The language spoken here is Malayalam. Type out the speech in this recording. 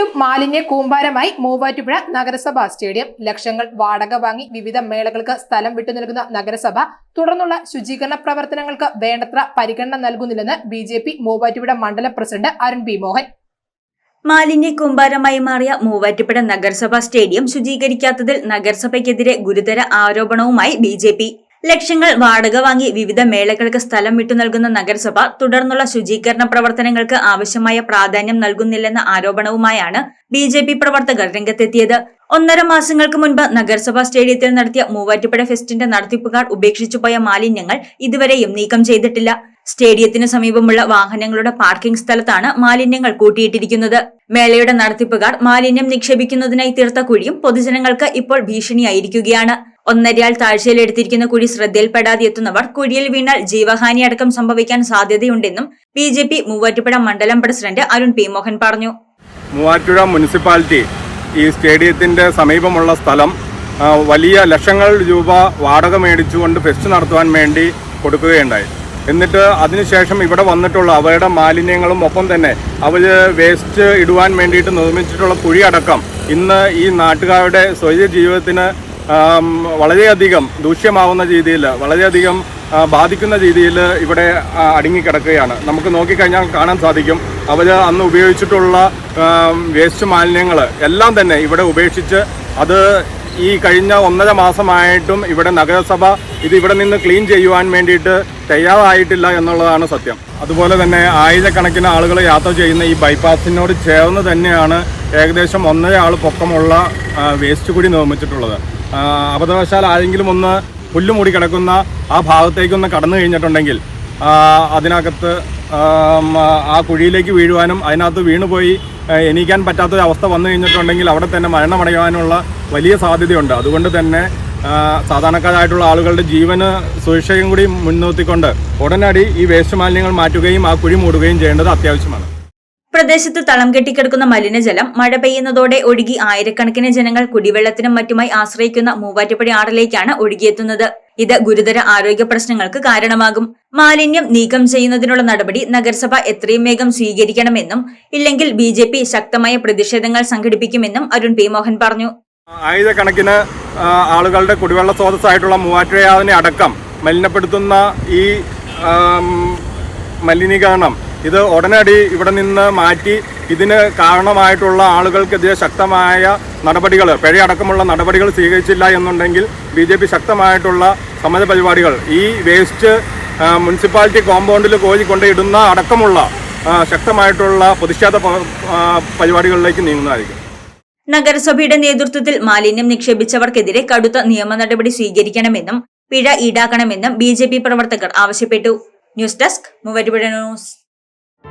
വീണ്ടും മാലിന്യ കൂമ്പാരമായി മൂവാറ്റുപുഴ നഗരസഭാ സ്റ്റേഡിയം. ലക്ഷങ്ങൾ വാടക വാങ്ങി വിവിധ മേളകൾക്ക് സ്ഥലം വിട്ടു നൽകുന്ന നഗരസഭ തുടർന്നുള്ള ശുചീകരണ പ്രവർത്തനങ്ങൾക്ക് വേണ്ടത്ര പരിഗണന നൽകുന്നില്ലെന്ന് ബി ജെ പി മൂവാറ്റുപുഴ മണ്ഡലം പ്രസിഡന്റ് അരുൺ ബി മോഹൻ. മാലിന്യ കൂമ്പാരമായി മാറിയ മൂവാറ്റുപുഴ നഗരസഭാ സ്റ്റേഡിയം ശുചീകരിക്കാത്തതിൽ നഗരസഭയ്ക്കെതിരെ ഗുരുതര ആരോപണവുമായി ബി പി. ലക്ഷങ്ങൾ വാടക വാങ്ങി വിവിധ മേളകൾക്ക് സ്ഥലം വിട്ടു നൽകുന്ന നഗരസഭ തുടർന്നുള്ള ശുചീകരണ പ്രവർത്തനങ്ങൾക്ക് ആവശ്യമായ പ്രാധാന്യം നൽകുന്നില്ലെന്ന ആരോപണവുമായാണ് ബി ജെ പി പ്രവർത്തകർ രംഗത്തെത്തിയത്. ഒന്നര മാസങ്ങൾക്ക് മുൻപ് നഗരസഭാ സ്റ്റേഡിയത്തിൽ നടത്തിയ മൂവാറ്റുപുഴ ഫെസ്റ്റിന്റെ നടത്തിപ്പുകാർ ഉപേക്ഷിച്ചുപോയ മാലിന്യങ്ങൾ ഇതുവരെയും നീക്കം ചെയ്തിട്ടില്ല. സ്റ്റേഡിയത്തിന് സമീപമുള്ള വാഹനങ്ങളുടെ പാർക്കിംഗ് സ്ഥലത്താണ് മാലിന്യങ്ങൾ കൂട്ടിയിട്ടിരിക്കുന്നത്. മേളയുടെ നടത്തിപ്പുകാർ മാലിന്യം നിക്ഷേപിക്കുന്നതിനായി തീർത്ത കുഴിയും പൊതുജനങ്ങൾക്ക് ഇപ്പോൾ ഭീഷണിയായിരിക്കുകയാണ്. ഒന്നരയാൾ താഴ്ചയിലെടുത്തിരിക്കുന്ന കുഴി ശ്രദ്ധയിൽപ്പെടാതെ എത്തുന്നവർ കുഴിയിൽ വീണാൽ ജീവഹാനി അടക്കം സംഭവിക്കാൻ സാധ്യതയുണ്ടെന്നും ബി ജെ പി മൂവാറ്റുപുഴ മണ്ഡലം പ്രസിഡന്റ് അരുൺ പി മോഹൻ പറഞ്ഞു. മൂവാറ്റുപുഴ മുനിസിപ്പാലിറ്റി ഈ സ്റ്റേഡിയത്തിന്റെ സമീപമുള്ള സ്ഥലം വലിയ ലക്ഷങ്ങൾ രൂപ വാടക മേടിച്ചുകൊണ്ട് ഫെസ്റ്റ് നടത്തുവാൻ വേണ്ടി കൊടുക്കുകയുണ്ടായി. എന്നിട്ട് അതിനുശേഷം ഇവിടെ വന്നിട്ടുള്ള അവരുടെ മാലിന്യങ്ങളും ഒപ്പം തന്നെ അവർ വേസ്റ്റ് ഇടുവാൻ വേണ്ടിയിട്ട് നിർമ്മിച്ചിട്ടുള്ള കുഴിയടക്കം ഇന്ന് ഈ നാട്ടുകാരുടെ സ്വൈര്യ ജീവിതത്തിന് ആം, വളരെയധികം ദൂഷ്യമാവുന്ന രീതിയിൽ വളരെയധികം ബാധിക്കുന്ന രീതിയിൽ ഇവിടെ അടുങ്ങിക്കിടക്കുകയാണ്. നമുക്ക് നോക്കിക്കഴിഞ്ഞാൽ കാണാൻ സാധിക്കും. അവർ അന്ന് ഉപയോഗിച്ചിട്ടുള്ള വേസ്റ്റ് മാലിന്യങ്ങൾ എല്ലാം തന്നെ ഇവിടെ ഉപേക്ഷിച്ച് അത് ഈ കഴിഞ്ഞ ഒന്നര മാസമായിട്ടും ഇവിടെ നഗരസഭ ഇത് ഇവിടെ നിന്ന് ക്ലീൻ ചെയ്യുവാൻ വേണ്ടിയിട്ട് തയ്യാറായിട്ടില്ല എന്നുള്ളതാണ് സത്യം. അതുപോലെ തന്നെ ആയിരക്കണക്കിന് ആളുകൾ യാത്ര ചെയ്യുന്ന ഈ ബൈപ്പാസിനോട് ചേർന്ന് തന്നെയാണ് ഏകദേശം ഒന്നര ആൾ പൊക്കമുള്ള വേസ്റ്റ് കൂടി നിർമ്മിച്ചിട്ടുള്ളത്. അബദ്ധവശാൽ ആരെങ്കിലും ഒന്ന് പുല്ല് മൂടി കിടക്കുന്ന ആ ഭാഗത്തേക്കൊന്ന് കടന്നു കഴിഞ്ഞിട്ടുണ്ടെങ്കിൽ അതിനകത്ത് ആ കുഴിയിലേക്ക് വീഴുവാനും അതിനകത്ത് വീണുപോയി എണീക്കാൻ പറ്റാത്തൊരവസ്ഥ വന്നു കഴിഞ്ഞിട്ടുണ്ടെങ്കിൽ അവിടെ തന്നെ മരണമടയാനുള്ള വലിയ സാധ്യതയുണ്ട്. അതുകൊണ്ട് തന്നെ സാധാരണക്കാരായിട്ടുള്ള ആളുകളുടെ ജീവന് സുരക്ഷയും കൂടി മുൻനിർത്തിക്കൊണ്ട് ഉടനടി ഈ വേസ്റ്റ് മാലിന്യങ്ങൾ മാറ്റുകയും ആ കുഴി മൂടുകയും ചെയ്യേണ്ടത് അത്യാവശ്യമാണ്. പ്രദേശത്ത് തളം കെട്ടിക്കിടക്കുന്ന മലിനജലം മഴ പെയ്യുന്നതോടെ ഒഴുകി ആയിരക്കണക്കിന് ജനങ്ങൾ കുടിവെള്ളത്തിനും മറ്റുമായി ആശ്രയിക്കുന്ന മൂവാറ്റുപുഴ ആറിലേക്കാണ് ഒഴുകിയെത്തുന്നത്. ഇത് ഗുരുതര ആരോഗ്യ പ്രശ്നങ്ങൾക്ക് കാരണമാകും. മാലിന്യം നീക്കം ചെയ്യുന്നതിനുള്ള നടപടി നഗരസഭ എത്രയും വേഗം സ്വീകരിക്കണമെന്നും ഇല്ലെങ്കിൽ ബി ശക്തമായ പ്രതിഷേധങ്ങൾ സംഘടിപ്പിക്കുമെന്നും അരുൺ പി മോഹൻ പറഞ്ഞു. ആയിരക്കണക്കിന് ആളുകളുടെ കുടിവെള്ള സ്രോതസ്സായിട്ടുള്ള മൂവാറ്റുപുഴയാവിനെ അടക്കം മലിനപ്പെടുത്തുന്ന ഈ മലിനീകരണം ഇത് ഉടനടി ഇവിടെ നിന്ന് മാറ്റി ഇതിന് കാരണമായിട്ടുള്ള ആളുകൾക്കെതിരെ ശക്തമായ നടപടികൾ പിഴയടക്കമുള്ള നടപടികൾ സ്വീകരിച്ചില്ല എന്നുണ്ടെങ്കിൽ ബി ജെ പി ശക്തമായിട്ടുള്ള സമര പരിപാടികൾ ഈ വേസ്റ്റ് മുനിസിപ്പാലിറ്റി കോമ്പൗണ്ടിൽ കോഴി കൊണ്ടിടുന്ന അടക്കമുള്ള ശക്തമായിട്ടുള്ള പ്രതിഷേധ പരിപാടികളിലേക്ക് നീങ്ങുന്നതായിരിക്കും. നഗരസഭയുടെ നേതൃത്വത്തിൽ മാലിന്യം നിക്ഷേപിച്ചവർക്കെതിരെ കടുത്ത നിയമ നടപടി സ്വീകരിക്കണമെന്നും പിഴ ഈടാക്കണമെന്നും ബി പ്രവർത്തകർ ആവശ്യപ്പെട്ടു. News desk Muvattupuzha news.